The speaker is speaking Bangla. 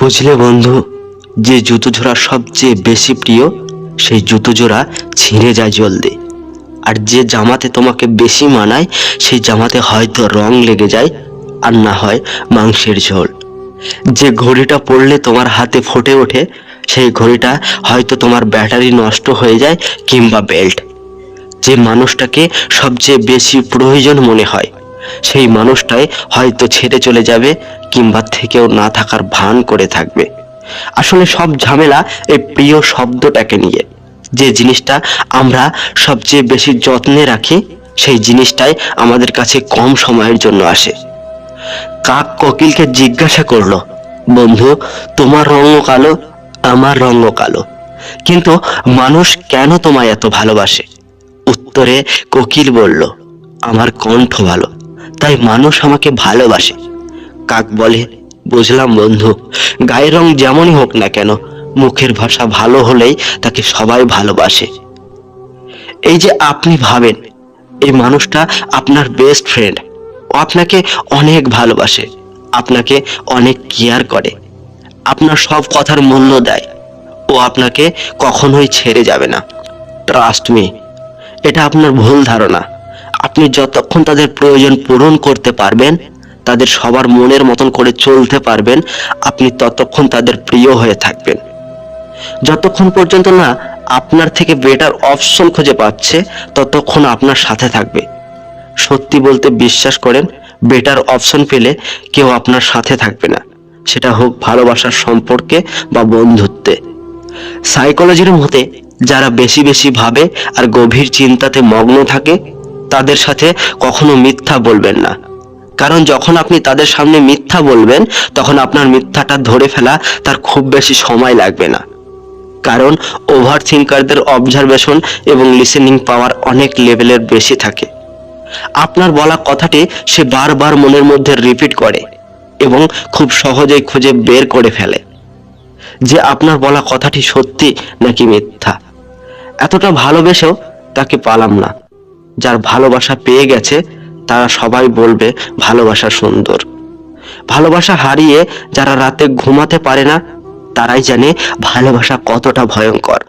বুঝলে বন্ধু, যে জুতো জোড়া সবচেয়ে বেশি প্রিয়, সেই জুতো জোড়া ছিঁড়ে যায় জলদি। আর যে জামাতে তোমাকে বেশি মানায়, সেই জামাতে হয়তো রং লেগে যায় আর না হয় মাংসের ঝোল। যে ঘড়িটা পড়লে তোমার হাতে ফুটে ওঠে, সেই ঘড়িটা হয়তো তোমার ব্যাটারি নষ্ট হয়ে যায় কিংবা বেল্ট। যে মানুষটাকে সবচেয়ে বেশি প্রয়োজন মনে হয় সেই মানুষটাই হয়তো ছেড়ে চলে যাবে কিংবা থেকেও না থাকার ভান করে থাকবে। আসলে সব ঝামেলা এই প্রিয় শব্দটাকে নিয়ে। যে জিনিসটা আমরা সবচেয়ে বেশি যত্নে রাখি, সেই জিনিসটাই আমাদের কাছে কম সময়ের জন্য আসে। কাক কোকিলকে জিজ্ঞাসা করল, বন্ধু, তোমার রঙও কালো, আমার রঙও কালো। কিন্তু মানুষ কেন তোমায় এত ভালোবাসে? উত্তরে কোকিল বলল, আমার কণ্ঠ ভালো। তাই মানুষ আমাকে ভালোবাসে। কাক বলে, বুঝলাম বন্ধু, গায়ের রং যেমনই হোক না কেন, মুখের ভাষা ভালো হলেই তাকে সবাই ভালোবাসে। এই যে আপনি ভাবেন, এই মানুষটা আপনার বেস্ট ফ্রেন্ড ও আপনাকে অনেক ভালোবাসে, আপনাকে অনেক কেয়ার করে, আপনার সব কথার মূল্য দেয়, ও আপনাকে কখনোই ছেড়ে যাবে না। ট্রাস্ট মি এটা আপনার ভুল ধারণা। আপনি যতক্ষণ তাদের প্রয়োজন পূরণ করতে পারবেন, তাদের সবার মনের মতন করে চলতে পারবেন, আপনি ততক্ষণ তাদের প্রিয় হয়ে থাকবেন। যতক্ষণ পর্যন্ত না আপনার থেকে বেটার অপশন খুঁজে পাচ্ছে, ততক্ষণ আপনার সাথে থাকবে। সত্যি বলতে বিশ্বাস করেন বেটার অপশন পেলে কেউ আপনার সাথে থাকবে না। সেটা হোক ভালোবাসার সম্পর্কে বা বন্ধুত্বে। সাইকোলজির মতে, যারা বেশি বেশি ভাবে আর গভীর চিন্তাতে মগ্ন থাকে তাদের সাথে কখনো মিথ্যা বলবেন না। কারণ যখন আপনি তাদের সামনে মিথ্যা বলবেন, তখন আপনার মিথ্যাটা ধরে ফেলা তার খুব বেশি সময় লাগবে না। কারণ ওভার থিঙ্কারদের অবজারভেশন এবং লিসেনিং পাওয়ার অনেক লেভেলের বেশি থাকে। আপনার বলা কথাটি সে বারবার মনের মধ্যে রিপিট করে এবং খুব সহজেই খুঁজে বের করে ফেলে যে আপনার বলা কথাটি সত্যি নাকি মিথ্যা। এতটা ভালোবেসেও তাকে পালাম না। যার ভালোবাসা পেয়ে গেছে, তারা সবাই বলবে, ভালোবাসা সুন্দর। ভালোবাসা হারিয়ে যারা রাতে ঘুমাতে পারে না, তারাই জানে ভালোবাসা কতটা ভয়ঙ্কর।